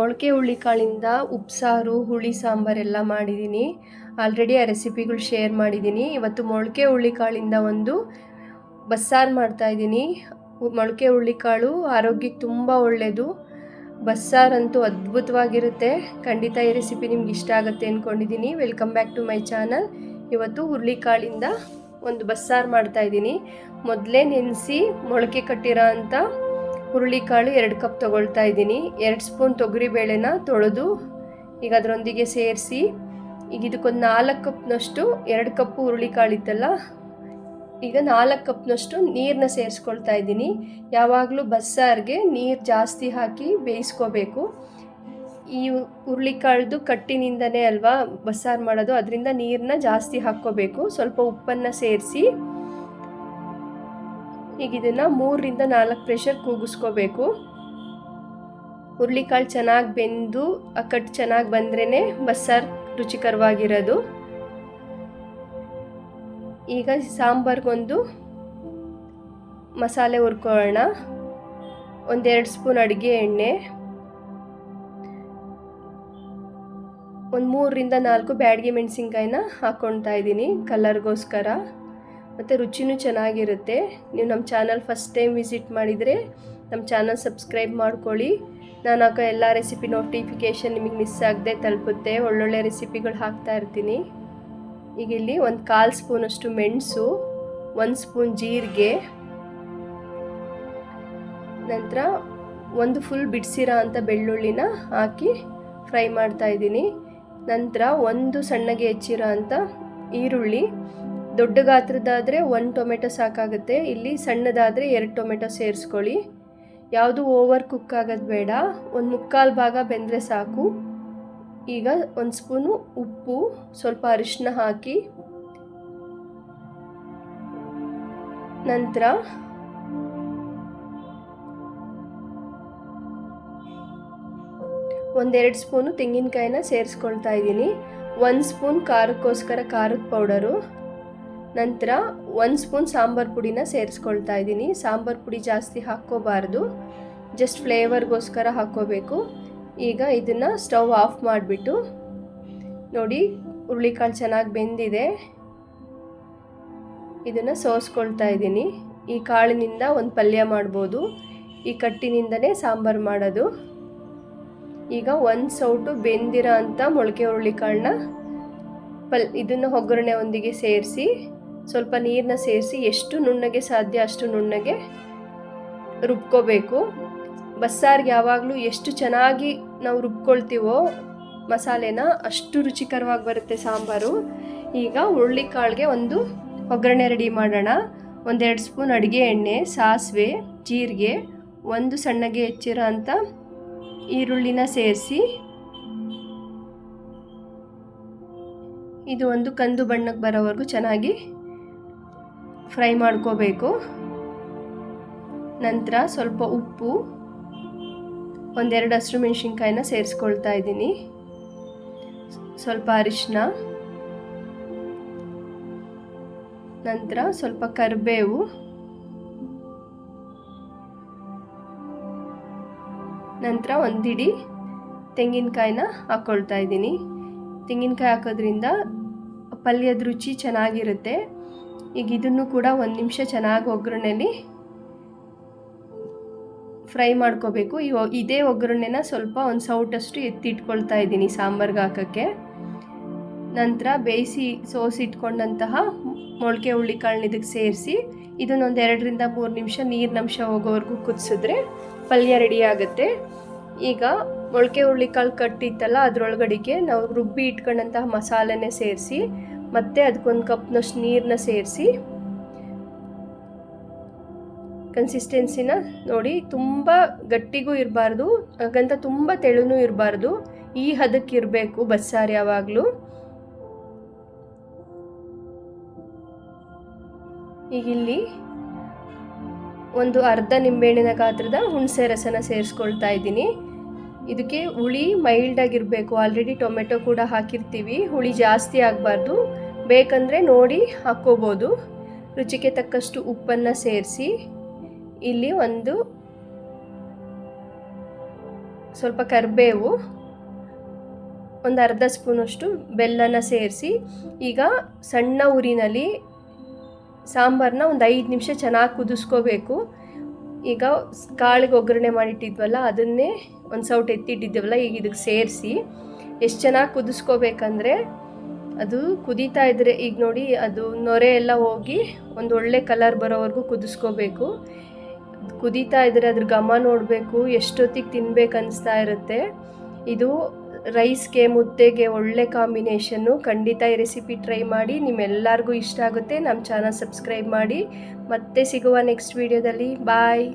ಮೊಳಕೆ ಹುಳ್ಳಿಕಾಳಿಂದ ಉಪ್ಸಾರು, ಹುಳಿ ಸಾಂಬಾರೆಲ್ಲ ಮಾಡಿದ್ದೀನಿ ಆಲ್ರೆಡಿ ಆ ರೆಸಿಪಿಗಳು ಶೇರ್ ಮಾಡಿದ್ದೀನಿ ಇವತ್ತು ಮೊಳಕೆ ಹುಳ್ಳಿಕಾಳಿಂದ ಒಂದು ಬಸ್ಸಾರು ಮಾಡ್ತಾಯಿದ್ದೀನಿ ಮೊಳಕೆ ಹುಳ್ಳಿಕಾಳು ಆರೋಗ್ಯಕ್ಕೆ ತುಂಬ ಒಳ್ಳೆಯದು ಬಸ್ಸಾರಂತೂ ಅದ್ಭುತವಾಗಿರುತ್ತೆ. ಖಂಡಿತ ಈ ರೆಸಿಪಿ ನಿಮ್ಗೆ ಇಷ್ಟ ಆಗುತ್ತೆ ಅಂದ್ಕೊಂಡಿದ್ದೀನಿ welcome back to my channel ಇವತ್ತು ಹುರುಳಿಕಾಳಿಂದ ಒಂದು ಬಸ್ಸಾರು ಮಾಡ್ತಾಯಿದ್ದೀನಿ ಮೊದಲೇ ನೆನೆಸಿ ಮೊಳಕೆ ಕಟ್ಟಿರೋ ಅಂಥ ಹುರುಳಿಕಾಳು ಎರಡು ಕಪ್ ತೊಗೊಳ್ತಾ ಇದ್ದೀನಿ. ಎರಡು ಸ್ಪೂನ್ ತೊಗರಿಬೇಳೆನ ತೊಳೆದು ಈಗ ಅದರೊಂದಿಗೆ ಸೇರಿಸಿ, ಈಗ ಇದಕ್ಕೊಂದು ನಾಲ್ಕು ಕಪ್ನಷ್ಟು, ಎರಡು ಕಪ್ಪು ಹುರುಳಿಕಾಳು ಇತ್ತಲ್ಲ, ಈಗ ನಾಲ್ಕು ಕಪ್ನಷ್ಟು ನೀರನ್ನ ಸೇರಿಸ್ಕೊಳ್ತಾ ಇದ್ದೀನಿ. ಯಾವಾಗಲೂ ಬಸ್ಸಾರಿಗೆ ನೀರು ಜಾಸ್ತಿ ಹಾಕಿ ಬೇಯಿಸ್ಕೋಬೇಕು. ಈ ಹುರುಳಿಕಾಳ್ದು ಕಟ್ಟಿನಿಂದನೇ ಅಲ್ವಾ ಬಸ್ಸಾರು ಮಾಡೋದು, ಅದರಿಂದ ನೀರನ್ನ ಜಾಸ್ತಿ ಹಾಕ್ಕೋಬೇಕು. ಸ್ವಲ್ಪ ಉಪ್ಪನ್ನು ಸೇರಿಸಿ ಈಗ ಇದನ್ನು ಮೂರರಿಂದ ನಾಲ್ಕು ಪ್ರೆಷರ್ ಕೂಗಿಸ್ಕೋಬೇಕು. ಹುರುಳಿಕಾಳು ಚೆನ್ನಾಗಿ ಬೆಂದು, ಆ ಕಟ್ಟು ಚೆನ್ನಾಗಿ ಬಂದ್ರೇ ಬಸ್ಸಾರು ರುಚಿಕರವಾಗಿರೋದು. ಈಗ ಸಾಂಬಾರ್ಗೊಂದು ಮಸಾಲೆ ಹುರ್ಕೊಳ್ಳೋಣ. ಒಂದೆರಡು ಸ್ಪೂನ್ ಅಡುಗೆ ಎಣ್ಣೆ. ಒಂದು ಮೂರರಿಂದ ನಾಲ್ಕು ಬ್ಯಾಡಗಿ ಮೆಣಸಿನ್ಕಾಯಿನ ಹಾಕ್ಕೊಳ್ತಾ ಇದ್ದೀನಿ ಕಲರ್ಗೋಸ್ಕರ ಮತ್ತು ರುಚಿನೂ ಚೆನ್ನಾಗಿರುತ್ತೆ. ನೀವು ನಮ್ಮ ಚಾನಲ್ ಫಸ್ಟ್ ಟೈಮ್ ವಿಸಿಟ್ ಮಾಡಿದರೆ ನಮ್ಮ ಚಾನಲ್ ಸಬ್ಸ್ಕ್ರೈಬ್ ಮಾಡ್ಕೊಳ್ಳಿ. ನಾನು ಹಾಕೋ ಎಲ್ಲ ರೆಸಿಪಿ ನೋಟಿಫಿಕೇಷನ್ ನಿಮಗೆ ಮಿಸ್ ಆಗದೆ ತಲುಪುತ್ತೆ. ಒಳ್ಳೊಳ್ಳೆ ರೆಸಿಪಿಗಳು ಹಾಕ್ತಾ ಇರ್ತೀನಿ. ಈಗ ಇಲ್ಲಿ ಒಂದು ಕಾಲು ಸ್ಪೂನಷ್ಟು ಮೆಣಸು, ಒಂದು ಸ್ಪೂನ್ ಜೀರಿಗೆ, ನಂತರ ಒಂದು ಫುಲ್ ಬಿಡಿಸಿರೋ ಅಂಥ ಬೆಳ್ಳುಳ್ಳಿನ ಹಾಕಿ ಫ್ರೈ ಮಾಡ್ತಾ ಇದ್ದೀನಿ. ನಂತರ ಒಂದು ಸಣ್ಣಗೆ ಹೆಚ್ಚಿರೋ ಅಂಥ ಈರುಳ್ಳಿ ದೊಡ್ಡ ಗಾತ್ರದ್ದಾದರೆ ಒಂದು ಟೊಮೆಟೊ ಸಾಕಾಗುತ್ತೆ, ಇಲ್ಲಿ ಸಣ್ಣದಾದರೆ ಎರಡು ಟೊಮೆಟೊ ಸೇರಿಸ್ಕೊಳ್ಳಿ. ಯಾವುದು ಓವರ್ ಕುಕ್ ಆಗೋದು ಬೇಡ, ಒಂದು ಮುಕ್ಕಾಲು ಭಾಗ ಬೆಂದರೆ ಸಾಕು. ಈಗ ಒಂದು ಸ್ಪೂನು ಉಪ್ಪು, ಸ್ವಲ್ಪ ಅರಿಶಿನ ಹಾಕಿ. ನಂತರ ಒಂದೆರಡು ಸ್ಪೂನು ತೆಂಗಿನಕಾಯಿನ ಸೇರಿಸ್ಕೊಳ್ತಾ ಇದ್ದೀನಿ. ಒಂದು ಸ್ಪೂನ್ ಖಾರಕ್ಕೋಸ್ಕರ ಖಾರದ ಪೌಡರು. ನಂತರ ಒಂದು ಸ್ಪೂನ್ ಸಾಂಬಾರು ಪುಡಿನ ಸೇರಿಸ್ಕೊಳ್ತಾ ಇದ್ದೀನಿ. ಸಾಂಬಾರು ಪುಡಿ ಜಾಸ್ತಿ ಹಾಕ್ಕೋಬಾರ್ದು. ಜಸ್ಟ್ ಫ್ಲೇವರ್ಗೋಸ್ಕರ ಹಾಕ್ಕೋಬೇಕು. ಈಗ ಇದನ್ನು ಸ್ಟವ್ ಆಫ್ ಮಾಡಿಬಿಟ್ಟು ನೋಡಿ ಹುರುಳಿಕಾಳು ಚೆನ್ನಾಗಿ ಬೆಂದಿದೆ. ಇದನ್ನು ಸೋಸ್ಕೊಳ್ತಾ ಇದ್ದೀನಿ. ಈ ಕಾಳಿನಿಂದ ಒಂದು ಪಲ್ಯ ಮಾಡ್ಬೋದು. ಈ ಕಟ್ಟಿನಿಂದನೇ ಸಾಂಬಾರು ಮಾಡೋದು. ಈಗ ಒಂದು ಸೌಟು ಬೆಂದಿರೋ ಅಂಥ ಮೊಳಕೆ ಹುರುಳಿಕಾಳನ್ನ ಪಲ್ ಇದನ್ನು ಒಗ್ಗರಣೆ ಒಂದಿಗೆ ಸೇರಿಸಿ ಸ್ವಲ್ಪ ನೀರನ್ನ ಸೇರಿಸಿ ಎಷ್ಟು ನುಣ್ಣಗೆ ಸಾಧ್ಯ ಅಷ್ಟು ನುಣ್ಣಗೆ ರುಬ್ಕೋಬೇಕು. ಬಸ್ಸಾರ್ಗೆ ಯಾವಾಗಲೂ ಎಷ್ಟು ಚೆನ್ನಾಗಿ ನಾವು ರುಬ್ಕೊಳ್ತೀವೋ ಮಸಾಲೆನ ಅಷ್ಟು ರುಚಿಕರವಾಗಿ ಬರುತ್ತೆ ಸಾಂಬಾರು. ಈಗ ಹುರುಳಿಕಾಳಿಗೆ ಒಂದು ಒಗ್ಗರಣೆ ರೆಡಿ ಮಾಡೋಣ. ಒಂದೆರಡು ಸ್ಪೂನ್ ಅಡುಗೆ ಎಣ್ಣೆ, ಸಾಸಿವೆ, ಜೀರಿಗೆ, ಒಂದು ಸಣ್ಣಗೆ ಹೆಚ್ಚಿರೋ ಅಂಥ ಈರುಳ್ಳಿನ ಸೇರಿಸಿ ಇದು ಒಂದು ಕಂದು ಬಣ್ಣಕ್ಕೆ ಬರೋವರೆಗೂ ಚೆನ್ನಾಗಿ ಫ್ರೈ ಮಾಡ್ಕೋಬೇಕು. ನಂತರ ಸ್ವಲ್ಪ ಉಪ್ಪು, ಒಂದೆರಡು ಹಸಿರು ಮೆಣಸಿನ್ಕಾಯಿನ ಸೇರಿಸ್ಕೊಳ್ತಾ ಇದ್ದೀನಿ. ಸ್ವಲ್ಪ ಅರಿಶಿನ ನಂತರ ಸ್ವಲ್ಪ ಕರಿಬೇವು. ನಂತರ ಒಂದಿಡಿ ತೆಂಗಿನಕಾಯಿನ ಹಾಕ್ಕೊಳ್ತಾ ಇದ್ದೀನಿ. ತೆಂಗಿನಕಾಯಿ ಹಾಕೋದ್ರಿಂದ ಪಲ್ಯದ ರುಚಿ ಚೆನ್ನಾಗಿರುತ್ತೆ. ಈಗ ಇದನ್ನು ಕೂಡ ಒಂದು ನಿಮಿಷ ಚೆನ್ನಾಗಿ ಒಗ್ಗರಣೆಲಿ ಫ್ರೈ ಮಾಡ್ಕೋಬೇಕು. ಈ ಇದೇ ಒಗ್ಗರಣೆನ ಸ್ವಲ್ಪ ಒಂದು ಸೌಟಷ್ಟು ಎತ್ತಿಟ್ಕೊಳ್ತಾ ಇದ್ದೀನಿ ಸಾಂಬಾರ್ಗೆ ಹಾಕೋಕ್ಕೆ. ನಂತರ ಬೇಯಿಸಿ ಸೋಸಿಟ್ಕೊಂಡಂತಹ ಮೊಳಕೆ ಹುಳ್ಳಿಕಾಳನ್ನ ಇದಕ್ಕೆ ಸೇರಿಸಿ ಇದನ್ನೊಂದು ಎರಡರಿಂದ ಮೂರು ನಿಮಿಷ ನೀರಿನಂಶ ಹೋಗೋವರೆಗೂ ಕುದಿಸಿದ್ರೆ ಪಲ್ಯ ರೆಡಿ ಆಗುತ್ತೆ. ಈಗ ಮೊಳಕೆ ಹುಳ್ಳಿಕಾಳು ಕಟ್ಟಿತ್ತಲ್ಲ ಅದರೊಳಗಡೆಗೆ ನಾವು ರುಬ್ಬಿ ಇಟ್ಕೊಂಡಂತಹ ಮಸಾಲೆನೇ ಸೇರಿಸಿ ಮತ್ತು ಅದಕ್ಕೊಂದು ಕಪ್ನಷ್ಟು ನೀರನ್ನ ಸೇರಿಸಿ ಕನ್ಸಿಸ್ಟೆನ್ಸಿನ ನೋಡಿ ತುಂಬ ಗಟ್ಟಿಗೂ ಇರಬಾರ್ದು, ಹಾಗಂತ ತುಂಬ ತೆಳುನೂ ಇರಬಾರ್ದು. ಈ ಹದಕ್ಕೆ ಇರಬೇಕು ಬಸ್ಸಾರು ಯಾವಾಗಲೂ. ಈಗ ಇಲ್ಲಿ ಒಂದು ಅರ್ಧ ನಿಂಬೆಹಣ್ಣಿನ ಗಾತ್ರದ ಹುಣಸೆ ರಸನ ಸೇರಿಸ್ಕೊಳ್ತಾ ಇದ್ದೀನಿ. ಇದಕ್ಕೆ ಹುಳಿ ಮೈಲ್ಡ್ ಆಗಿರಬೇಕು. ಆಲ್ರೆಡಿ ಟೊಮೆಟೊ ಕೂಡ ಹಾಕಿರ್ತೀವಿ. ಹುಳಿ ಜಾಸ್ತಿ ಆಗಬಾರ್ದು. ಬೇಕಂದರೆ ನೋಡಿ ಹಾಕ್ಕೋಬೋದು. ರುಚಿಗೆ ತಕ್ಕಷ್ಟು ಉಪ್ಪನ್ನು ಸೇರಿಸಿ ಇಲ್ಲಿ ಒಂದು ಸ್ವಲ್ಪ ಕರಿಬೇವು, ಒಂದು ಅರ್ಧ ಸ್ಪೂನಷ್ಟು ಬೆಲ್ಲನ ಸೇರಿಸಿ ಈಗ ಸಣ್ಣ ಉರಿನಲ್ಲಿ ಸಾಂಬಾರನ್ನ ಒಂದು ಐದು ನಿಮಿಷ ಚೆನ್ನಾಗಿ ಕುದಿಸ್ಕೋಬೇಕು. ಈಗ ಕಾಳಿಗೆ ಒಗ್ಗರಣೆ ಮಾಡಿಟ್ಟಿದ್ವಲ್ಲ, ಅದನ್ನೇ ಒಂದು ಸೌಟ್ ಎತ್ತಿಟ್ಟಿದ್ದೇವಲ್ಲ, ಈಗ ಇದಕ್ಕೆ ಸೇರಿಸಿ ಎಷ್ಟು ಚೆನ್ನಾಗಿ ಕುದಿಸ್ಕೋಬೇಕಂದ್ರೆ ಅದು ಕುದೀತಾ ಇದ್ರೆ ಈಗ ನೋಡಿ ಅದು ನೊರೆ ಎಲ್ಲ ಹೋಗಿ ಒಂದು ಒಳ್ಳೆ ಕಲರ್ ಬರೋವರೆಗೂ ಕುದಿಸ್ಕೋಬೇಕು. ಕುದೀತಾ ಇದ್ರೆ ಅದ್ರ ಘಮ ನೋಡಬೇಕು, ಎಷ್ಟೊತ್ತಿಗೆ ತಿನ್ಬೇಕು ಅನಿಸ್ತಾ ಇರುತ್ತೆ. ಇದು ರೈಸ್ಗೆ ಮುದ್ದೆಗೆ ಒಳ್ಳೆ ಕಾಂಬಿನೇಷನ್ನು ಖಂಡಿತ ಈ ರೆಸಿಪಿ ಟ್ರೈ ಮಾಡಿ, ನಿಮ್ಮೆಲ್ಲರಿಗೂ ಇಷ್ಟ ಆಗುತ್ತೆ, ನಮ್ಮ ಚಾನಲ್ ಸಬ್ಸ್ಕ್ರೈಬ್ ಮಾಡಿ. ಮತ್ತೆ ಸಿಗುವ ನೆಕ್ಸ್ಟ್ ವೀಡಿಯೋದಲ್ಲಿ ಬಾಯ್